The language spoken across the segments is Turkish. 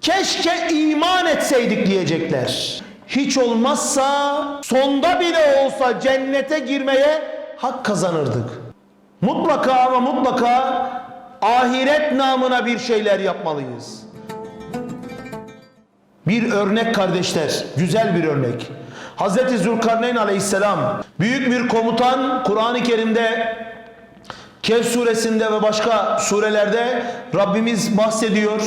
Keşke iman etseydik diyecekler. Hiç olmazsa sonda bile olsa cennete girmeye hak kazanırdık. Mutlaka ama mutlaka ahiret namına bir şeyler yapmalıyız. Bir örnek kardeşler, güzel bir örnek. Hazreti Zülkarneyn aleyhisselam büyük bir komutan Kur'an-ı Kerim'de Kehf suresinde ve başka surelerde Rabbimiz bahsediyor.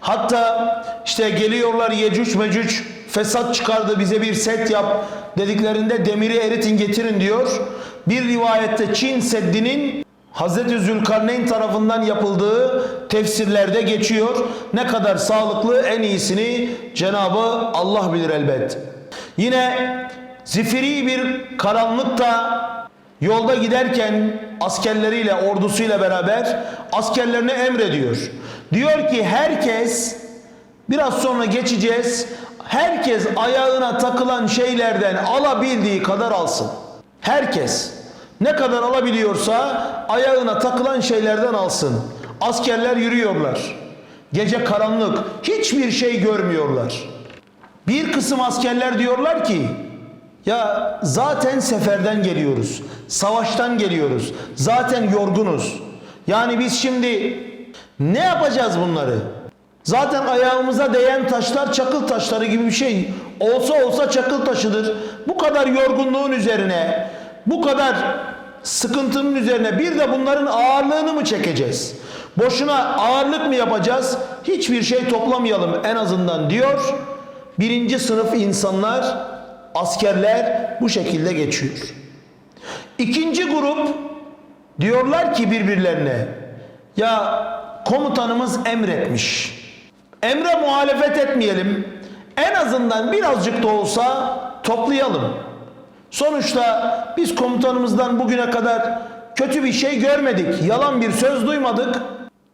Hatta işte geliyorlar Yecüc Mecüc fesat çıkardı bize bir set yap dediklerinde demiri eritin getirin diyor. Bir rivayette Çin Seddi'nin Hazreti Zülkarneyn tarafından yapıldığı tefsirlerde geçiyor. Ne kadar sağlıklı en iyisini Cenabı Allah bilir elbet. Yine zifiri bir karanlıkta Yolda giderken askerleriyle, ordusuyla beraber askerlerine emrediyor. Diyor ki herkes biraz sonra geçeceğiz. Herkes ayağına takılan şeylerden alabildiği kadar alsın. Herkes ne kadar alabiliyorsa ayağına takılan şeylerden alsın. Askerler yürüyorlar. Gece karanlık, hiçbir şey görmüyorlar. Bir kısım askerler diyorlar ki ya zaten seferden geliyoruz. Savaştan geliyoruz. Zaten yorgunuz. Yani biz şimdi ne yapacağız bunları? Zaten ayağımıza değen taşlar çakıl taşları gibi bir şey. Olsa olsa çakıl taşıdır. Bu kadar yorgunluğun üzerine, bu kadar sıkıntının üzerine bir de bunların ağırlığını mı çekeceğiz? Boşuna ağırlık mı yapacağız? Hiçbir şey toplamayalım en azından diyor. Birinci sınıf insanlar askerler bu şekilde geçiyor. İkinci grup diyorlar ki birbirlerine ya komutanımız emretmiş. Emre muhalefet etmeyelim. En azından birazcık da olsa toplayalım. Sonuçta biz komutanımızdan bugüne kadar kötü bir şey görmedik. Yalan bir söz duymadık.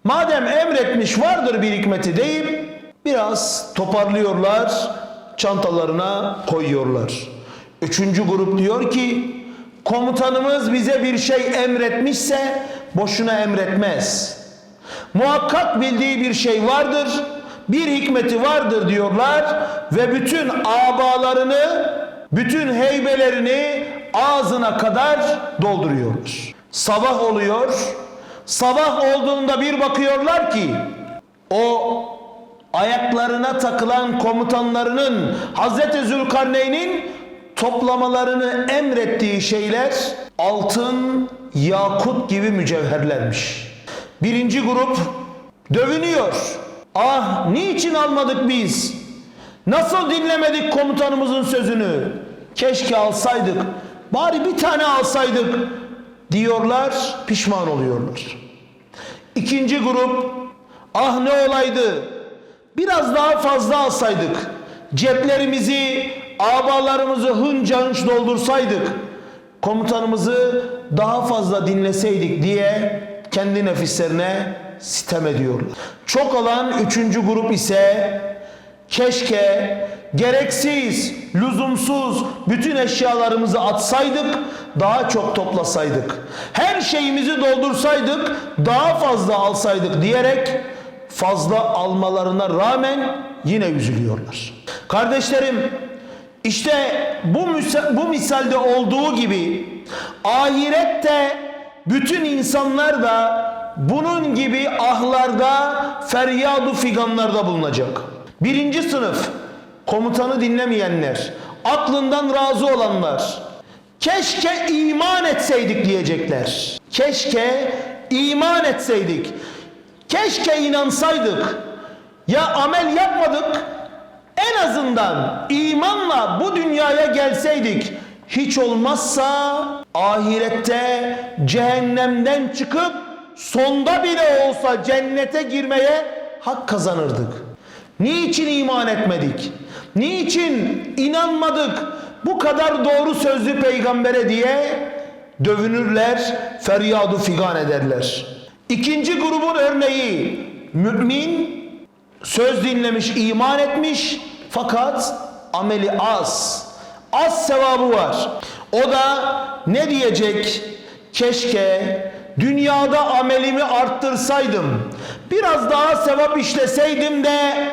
Madem emretmiş vardır bir hikmeti deyip biraz toparlıyorlar, çantalarına koyuyorlar. Üçüncü grup diyor ki komutanımız bize bir şey emretmişse boşuna emretmez. Muhakkak bildiği bir şey vardır, bir hikmeti vardır diyorlar ve bütün abalarını, bütün heybelerini ağzına kadar dolduruyorlar. Sabah oluyor, sabah olduğunda bir bakıyorlar ki o ayaklarına takılan komutanlarının Hazreti Zülkarneyn'in toplamalarını emrettiği şeyler altın, yakut gibi mücevherlermiş. Birinci grup dövünüyor. Ah niçin almadık biz? Nasıl dinlemedik komutanımızın sözünü? Keşke alsaydık. Bari bir tane alsaydık diyorlar, pişman oluyorlar. İkinci grup ah ne olaydı biraz daha fazla alsaydık ceplerimizi abalarımızı hınca hınç doldursaydık komutanımızı daha fazla dinleseydik diye kendi nefislerine sitem ediyorlar. Çok alan üçüncü grup ise keşke gereksiz, lüzumsuz bütün eşyalarımızı atsaydık, daha çok toplasaydık. Her şeyimizi doldursaydık, daha fazla alsaydık diyerek fazla almalarına rağmen yine üzülüyorlar. Kardeşlerim, işte bu, bu misalde olduğu gibi ahirette bütün insanlar da bunun gibi ahlarda, feryadu figanlarda bulunacak. Birinci sınıf komutanı dinlemeyenler, aklından razı olanlar, keşke iman etseydik diyecekler. Keşke iman etseydik. Keşke inansaydık. Ya amel yapmadık. En azından imanla bu dünyaya gelseydik. Hiç olmazsa ahirette cehennemden çıkıp sonda bile olsa cennete girmeye hak kazanırdık. Niçin iman etmedik? Niçin inanmadık bu kadar doğru sözlü peygambere diye dövünürler, feryadu figan ederler. İkinci grubun örneği mümin söz dinlemiş, iman etmiş fakat ameli az. Az sevabı var. O da ne diyecek? Keşke dünyada amelimi arttırsaydım. Biraz daha sevap işleseydim de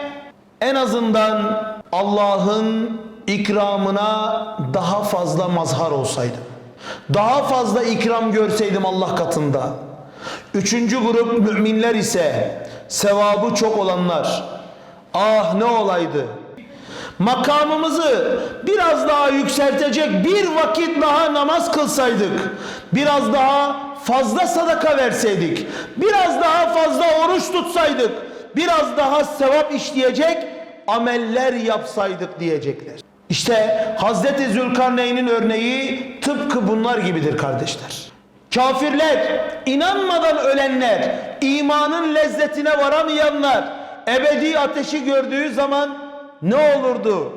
en azından Allah'ın ikramına daha fazla mazhar olsaydım. Daha fazla ikram görseydim Allah katında. Üçüncü grup müminler ise sevabı çok olanlar. Ah ne olaydı. Makamımızı biraz daha yükseltecek bir vakit daha namaz kılsaydık. Biraz daha fazla sadaka verseydik. Biraz daha fazla oruç tutsaydık. Biraz daha sevap işleyecek ameller yapsaydık diyecekler. İşte Hazreti Zülkarneyn'in örneği tıpkı bunlar gibidir kardeşler. Kafirler, inanmadan ölenler, imanın lezzetine varamayanlar, ebedi ateşi gördüğü zaman ne olurdu?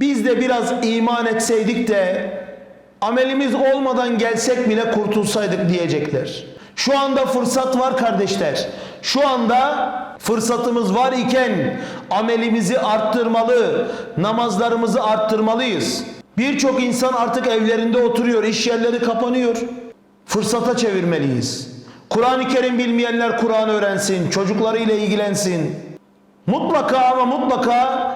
Biz de biraz iman etseydik de amelimiz olmadan gelsek bile kurtulsaydık diyecekler. Şu anda fırsat var kardeşler. Şu anda fırsatımız var iken amelimizi arttırmalı, namazlarımızı arttırmalıyız. Birçok insan artık evlerinde oturuyor, iş yerleri kapanıyor. Fırsata çevirmeliyiz. Kur'an-ı Kerim bilmeyenler Kur'an öğrensin, çocuklarıyla ilgilensin. Mutlaka ama mutlaka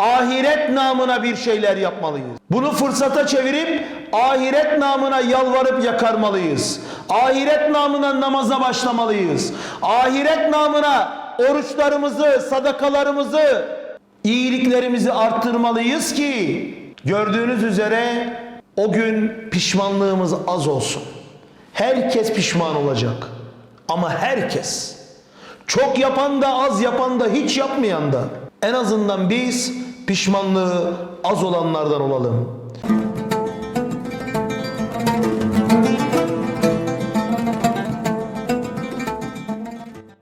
ahiret namına bir şeyler yapmalıyız. Bunu fırsata çevirip ahiret namına yalvarıp yakarmalıyız. Ahiret namına namaza başlamalıyız. Ahiret namına oruçlarımızı, sadakalarımızı, iyiliklerimizi arttırmalıyız ki gördüğünüz üzere o gün pişmanlığımız az olsun. Herkes pişman olacak. Ama herkes. Çok yapan da az yapan da hiç yapmayan da. En azından biz pişmanlığı az olanlardan olalım.